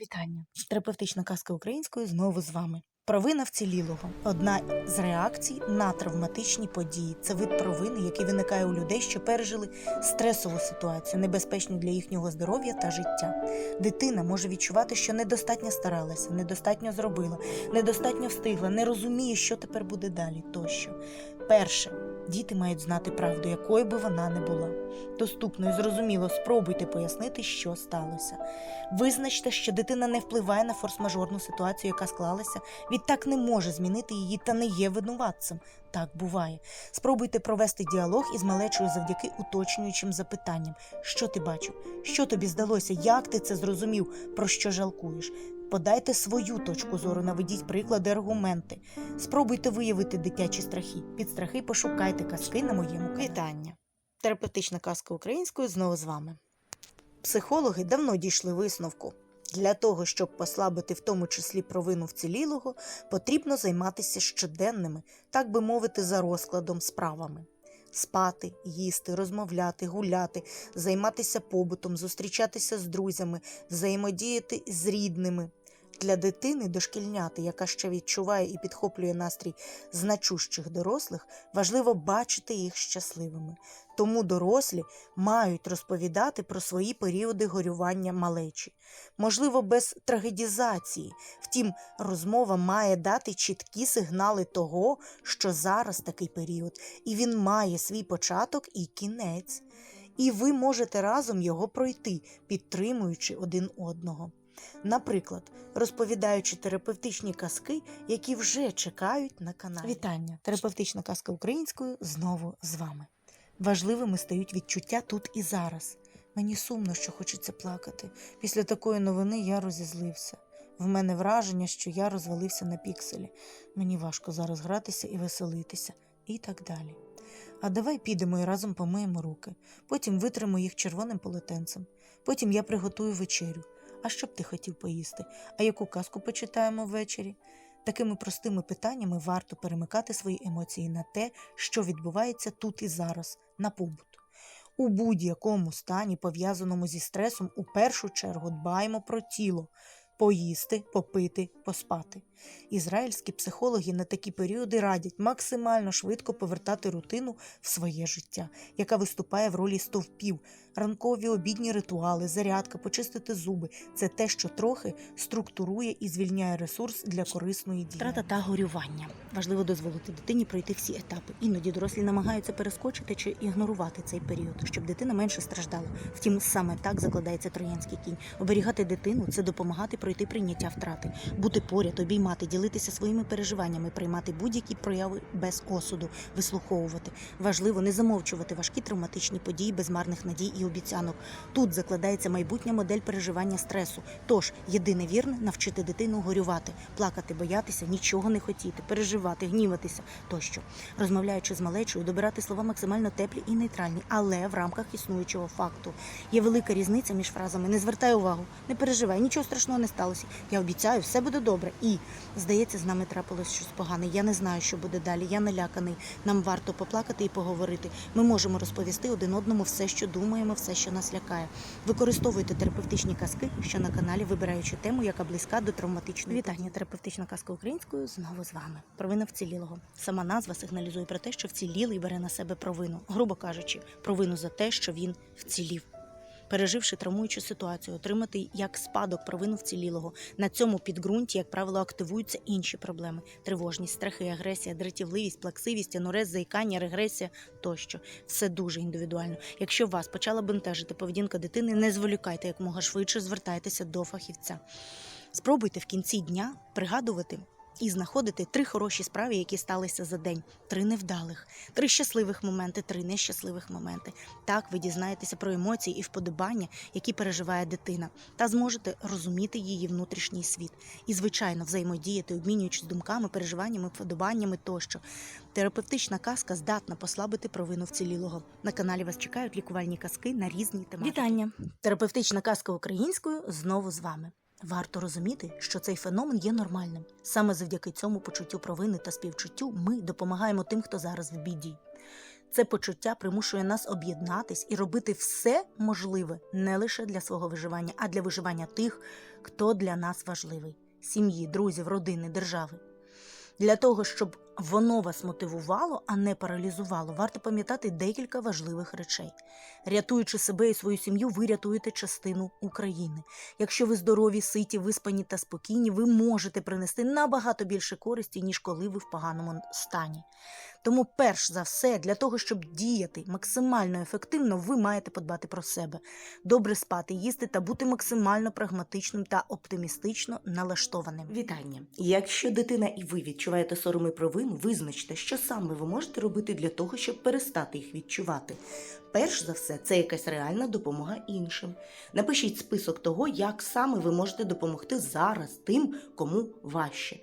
Вітання. Терапевтична казка українською знову з вами. Провина вцілілого одна з реакцій на травматичні події. Це вид провини, який виникає у людей, що пережили стресову ситуацію, небезпечну для їхнього здоров'я та життя. Дитина може відчувати, що недостатньо старалася, недостатньо зробила, недостатньо встигла, не розуміє, що тепер буде далі. Тощо, перше, діти мають знати правду, якою би вона не була. Доступно і зрозуміло, спробуйте пояснити, що сталося. Визначте, що дитина не впливає на форс-мажорну ситуацію, яка склалася, відтак не може змінити її та не є винуватцем. Так буває. Спробуйте провести діалог із малечою завдяки уточнюючим запитанням: що ти бачив, що тобі здалося, як ти це зрозумів, про що жалкуєш. Подайте свою точку зору, наведіть приклади, аргументи. Спробуйте виявити дитячі страхи. Під страхи пошукайте казки на моєму каналі. Вітання. Терапевтична казка українською знову з вами. Психологи давно дійшли висновку. Для того, щоб послабити в тому числі провину вцілілого, потрібно займатися щоденними, так би мовити, за розкладом справами. Спати, їсти, розмовляти, гуляти, займатися побутом, зустрічатися з друзями, взаємодіяти з рідними. Для дитини дошкільняти, яка ще відчуває і підхоплює настрій значущих дорослих, важливо бачити їх щасливими. Тому дорослі мають розповідати про свої періоди горювання малечі. Можливо, без трагедізації. Втім, розмова має дати чіткі сигнали того, що зараз такий період, і він має свій початок і кінець. І ви можете разом його пройти, підтримуючи один одного. Наприклад, розповідаючи терапевтичні казки, які вже чекають на каналі. Вітання! Терапевтична казка українською знову з вами. Важливими стають відчуття тут і зараз. Мені сумно, що хочеться плакати. Після такої новини я розізлився. В мене враження, що я розвалився на пікселі. Мені важко зараз гратися і веселитися, і так далі. А давай підемо і разом помиємо руки, потім витримо їх червоним полотенцем. Потім я приготую вечерю. А що б ти хотів поїсти? А яку казку почитаємо ввечері? Такими простими питаннями варто перемикати свої емоції на те, що відбувається тут і зараз, на побут. У будь-якому стані, пов'язаному зі стресом, у першу чергу дбаємо про тіло поїсти, попити, поспати. Ізраїльські психологи на такі періоди радять максимально швидко повертати рутину в своє життя, яка виступає в ролі стовпів, ранкові обідні ритуали, зарядка, почистити зуби це те, що трохи структурує і звільняє ресурс для корисної дії. Втрата та горювання. Важливо дозволити дитині пройти всі етапи. Іноді дорослі намагаються перескочити чи ігнорувати цей період, щоб дитина менше страждала. Втім, саме так закладається троянський кінь. Оберігати дитину це допомагати пройти прийняття втрати, бути поряд, обіймати, ділитися своїми переживаннями, приймати будь-які прояви без осуду, вислуховувати. Важливо не замовчувати важкі травматичні події без марних надій і обіцянок. Тут закладається майбутня модель переживання стресу. Тож єдине вірне навчити дитину горювати, плакати, боятися, нічого не хотіти, переживати, гніватися тощо. Розмовляючи з малечою, добирати слова максимально теплі і нейтральні, але в рамках існуючого факту. Є велика різниця між фразами Не звертай увагу, не переживай, нічого страшного не сталося. Я обіцяю, все буде добре. І здається, з нами трапилось щось погане. Я не знаю, що буде далі. Я наляканий. Нам варто поплакати і поговорити. Ми можемо розповісти один одному все, що думаємо, все, що нас лякає. Використовуйте терапевтичні казки, що на каналі, вибираючи тему, яка близька до травматичної. Вітання, терапевтична казка українською знову з вами. Провина вцілілого. Сама назва сигналізує про те, що вцілілий бере на себе провину, грубо кажучи, провину за те, що він вцілів. Переживши травмуючу ситуацію, отримати як спадок провину вцілілого. На цьому підґрунті, як правило, активуються інші проблеми: тривожність, страхи, агресія, дратівливість, плаксивість, анурез, заїкання, регресія тощо. Все дуже індивідуально. Якщо вас почала бентежити поведінка дитини, не зволікайте якомога швидше звертайтеся до фахівця. Спробуйте в кінці дня пригадувати. І знаходити три хороші справи, які сталися за день, три невдалих, три щасливих моменти, три нещасливих моменти. Так ви дізнаєтеся про емоції і вподобання, які переживає дитина, та зможете розуміти її внутрішній світ і, звичайно, взаємодіяти, обмінюючись думками, переживаннями, вподобаннями тощо. Терапевтична казка здатна послабити провину вцілілого. На каналі вас чекають лікувальні казки на різні тематики. Вітання! Терапевтична казка українською знову з вами. Варто розуміти, що цей феномен є нормальним. Саме завдяки цьому почуттю провини та співчуттю ми допомагаємо тим, хто зараз в біді. Це почуття примушує нас об'єднатись і робити все можливе не лише для свого виживання, а для виживання тих, хто для нас важливий сім'ї, друзів, родини, держави. Для того, щоб воно вас мотивувало, а не паралізувало, варто пам'ятати декілька важливих речей. Рятуючи себе і свою сім'ю, ви рятуєте частину України. Якщо ви здорові, ситі, виспані та спокійні, ви можете принести набагато більше користі, ніж коли ви в поганому стані. Тому, перш за все, для того, щоб діяти максимально ефективно, ви маєте подбати про себе, добре спати, їсти та бути максимально прагматичним та оптимістично налаштованим. Вітання! Якщо дитина і ви відчуваєте сором і провину, визначте, що саме ви можете робити для того, щоб перестати їх відчувати. Перш за все, це якась реальна допомога іншим. Напишіть список того, як саме ви можете допомогти зараз тим, кому важче.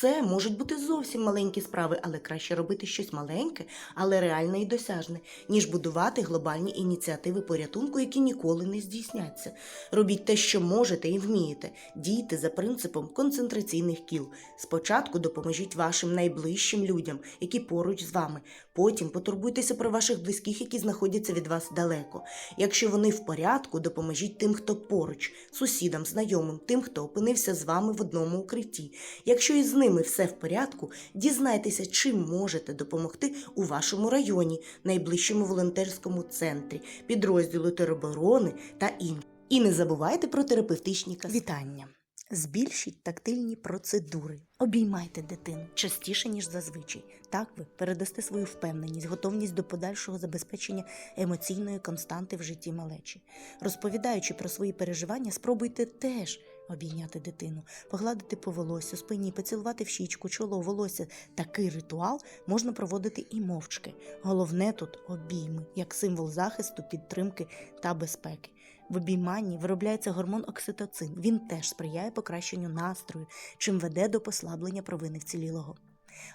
Це можуть бути зовсім маленькі справи, але краще робити щось маленьке, але реальне і досяжне, ніж будувати глобальні ініціативи порятунку, які ніколи не здійсняться. Робіть те, що можете і вмієте. Дійте за принципом концентраційних кіл. Спочатку допоможіть вашим найближчим людям, які поруч з вами. Потім потурбуйтеся про ваших близьких, які знаходяться від вас далеко. Якщо вони в порядку, допоможіть тим, хто поруч, сусідам, знайомим, тим, хто опинився з вами в одному укритті. Якщо із ними все в порядку, дізнайтеся, чим можете допомогти у вашому районі, найближчому волонтерському центрі, підрозділу тероборони та інших. І не забувайте про терапевтичні казки. Вітання. Збільшіть тактильні процедури. Обіймайте дитину частіше, ніж зазвичай. Так ви передасте свою впевненість, готовність до подальшого забезпечення емоційної константи в житті малечі. Розповідаючи про свої переживання, спробуйте теж обійняти дитину, погладити по волосю, спині, поцілувати в щічку, чоло, волосся. Такий ритуал можна проводити і мовчки. Головне тут обійми, як символ захисту, підтримки та безпеки. В обійманні виробляється гормон окситоцин. Він теж сприяє покращенню настрою, чим веде до послаблення провини вцілілого.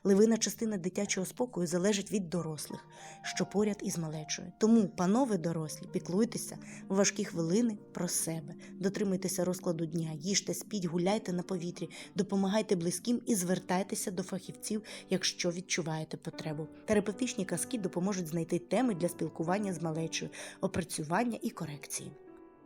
Левина частина дитячого спокою залежить від дорослих, що поряд із малечою. Тому, панове дорослі, піклуйтеся в важкі хвилини про себе, дотримуйтеся розкладу дня, їжте, спіть, гуляйте на повітрі, допомагайте близьким і звертайтеся до фахівців, якщо відчуваєте потребу. Терапевтичні казки допоможуть знайти теми для спілкування з малечою, опрацювання і корекції.